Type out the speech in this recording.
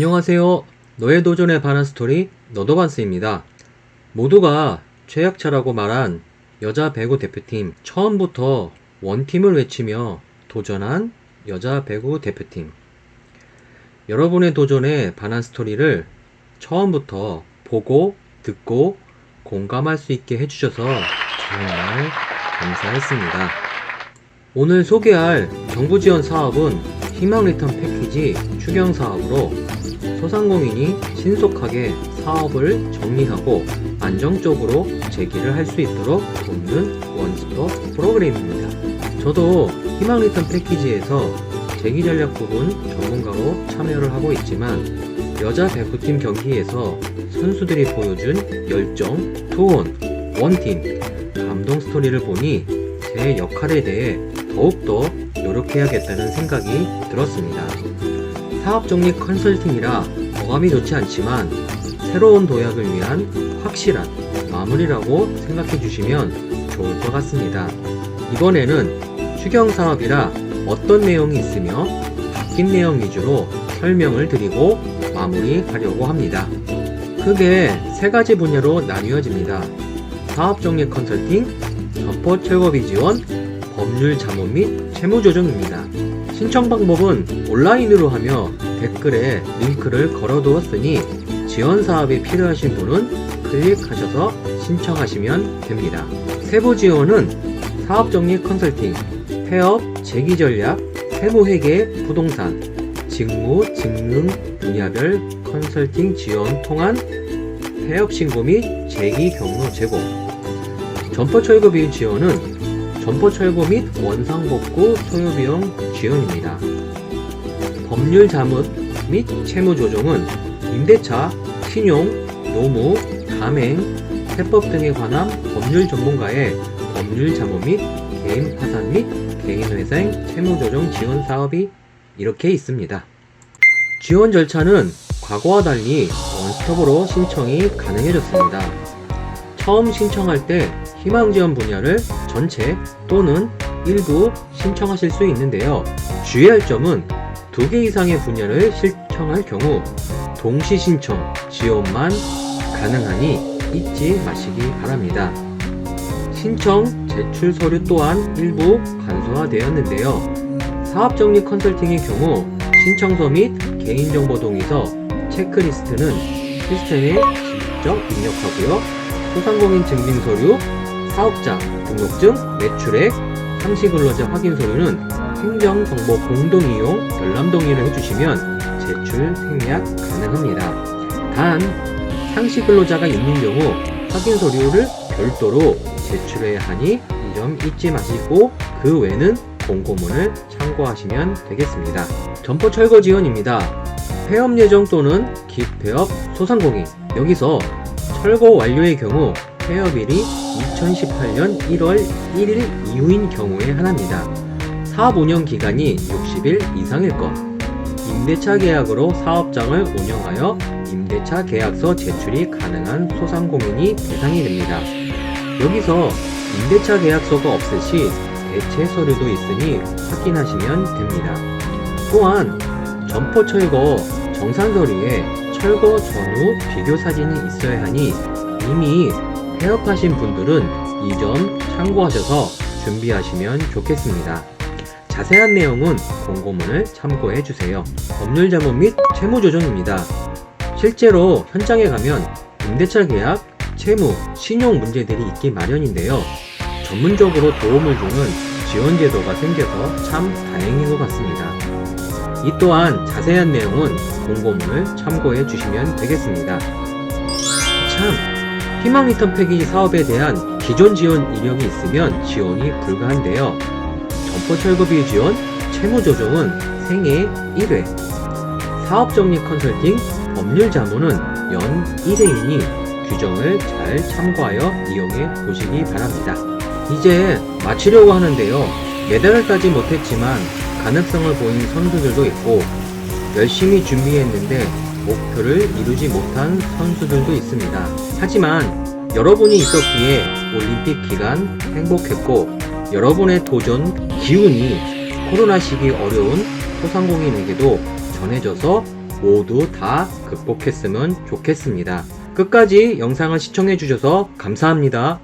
안녕하세요. 너의 도전에 반한 스토리 너도반스입니다. 모두가 최약차라고 말한 여자 배구 대표팀 처음부터 원팀을 외치며 도전한 여자 배구 대표팀. 여러분의 도전에 반한 스토리를 처음부터 보고 듣고 공감할 수 있게 해주셔서 정말 감사했습니다. 오늘 소개할 정부 지원 사업은 희망 리턴 패키지 추경 사업으로 소상공인이 신속하게 사업을 정리하고 안정적으로 재기를 할 수 있도록 돕는 원스톱 프로그램입니다. 저도 희망 리턴 패키지에서 재기 전략 부분 전문가로 참여를 하고 있지만 여자 배구팀 경기에서 선수들이 보여준 열정, 투혼, 원팀, 감동 스토리를 보니 제 역할에 대해 더욱더 노력해야겠다는 생각이 들었습니다. 사업 정리 컨설팅이라 어감이 좋지 않지만 새로운 도약을 위한 확실한 마무리라고 생각해 주시면 좋을 것 같습니다. 이번에는 추경 사업이라 어떤 내용이 있으며 바뀐 내용 위주로 설명을 드리고 마무리하려고 합니다. 크게 세 가지 분야로 나뉘어집니다. 사업 정리 컨설팅, 점포 철거비 지원, 법률 자문 및 채무 조정입니다. 신청 방법은 온라인으로 하며 댓글에 링크를 걸어두었으니 지원 사업이 필요하신 분은 클릭하셔서 신청하시면 됩니다. 세부 지원은 사업 정리 컨설팅, 폐업, 재기 전략, 세무 회계, 부동산, 직무, 직능 분야별 컨설팅 지원 통한 폐업 신고 및 재기 경로 제공. 점포 철거 비용 지원은 점포 철거 및 원상 복구 소요 비용 지원입니다. 법률 자문 및 채무 조정은 임대차, 신용, 노무, 가맹, 세법 등에 관한 법률 전문가의 법률 자문 및 개인 파산 및 개인 회생 채무 조정 지원 사업이 이렇게 있습니다. 지원 절차는 과거와 달리 원스톱으로 신청이 가능해졌습니다. 처음 신청할 때 희망 지원 분야를 전체 또는 일부 신청하실 수 있는데요. 주의할 점은 두 개 이상의 분야를 신청할 경우 동시 신청 지원만 가능하니 잊지 마시기 바랍니다. 신청 제출 서류 또한 일부 간소화되었는데요. 사업정리 컨설팅의 경우 신청서 및 개인정보 동의서 체크리스트는 시스템에 직접 입력하고요. 소상공인 증빙 서류, 사업자 등록증, 매출액, 상시근로자 확인 서류는 행정정보 공동이용 열람 동의를 해주시면 제출 생략 가능합니다. 단 상시근로자가 있는 경우 확인 서류를 별도로 제출해야 하니 이 점 잊지 마시고 그 외는 공고문을 참고하시면 되겠습니다. 점포 철거 지원입니다. 폐업 예정 또는 기폐업 소상공인 여기서 철거 완료의 경우 폐업일이 2018년 1월 1일 이후인 경우에 하나입니다. 사업 운영 기간이 60일 이상일 것. 임대차 계약으로 사업장을 운영하여 임대차 계약서 제출이 가능한 소상공인이 대상이 됩니다. 여기서 임대차 계약서가 없을 시 대체 서류도 있으니 확인하시면 됩니다. 또한 점포 철거 서류에 철거 전후 비교 사진이 있어야 하니 이미 폐업하신 분들은 이 점 참고하셔서 준비하시면 좋겠습니다. 자세한 내용은 공고문을 참고해 주세요. 법률 자문 및 채무 조정입니다. 실제로 현장에 가면 임대차 계약, 채무, 신용 문제들이 있기 마련인데요. 전문적으로 도움을 주는 지원 제도가 생겨서 참 다행인 것 같습니다. 이 또한 자세한 내용은 공고문을 참고해 주시면 되겠습니다. 참, 희망 리턴 패키지 사업에 대한 기존 지원 이력이 있으면 지원이 불가한데요. 점포 철거비 지원, 채무 조정은 생애 1회, 사업 정리 컨설팅, 법률 자문은 연 1회이니 규정을 잘 참고하여 이용해 보시기 바랍니다. 이제 마치려고 하는데요. 메달을 따지 못했지만 가능성을 보인 선수들도 있고 열심히 준비했는데 목표를 이루지 못한 선수들도 있습니다. 하지만 여러분이 있었기에 올림픽 기간 행복했고 여러분의 도전 기운이 코로나 시기 어려운 소상공인에게도 전해져서 모두 다 극복했으면 좋겠습니다. 끝까지 영상을 시청해주셔서 감사합니다.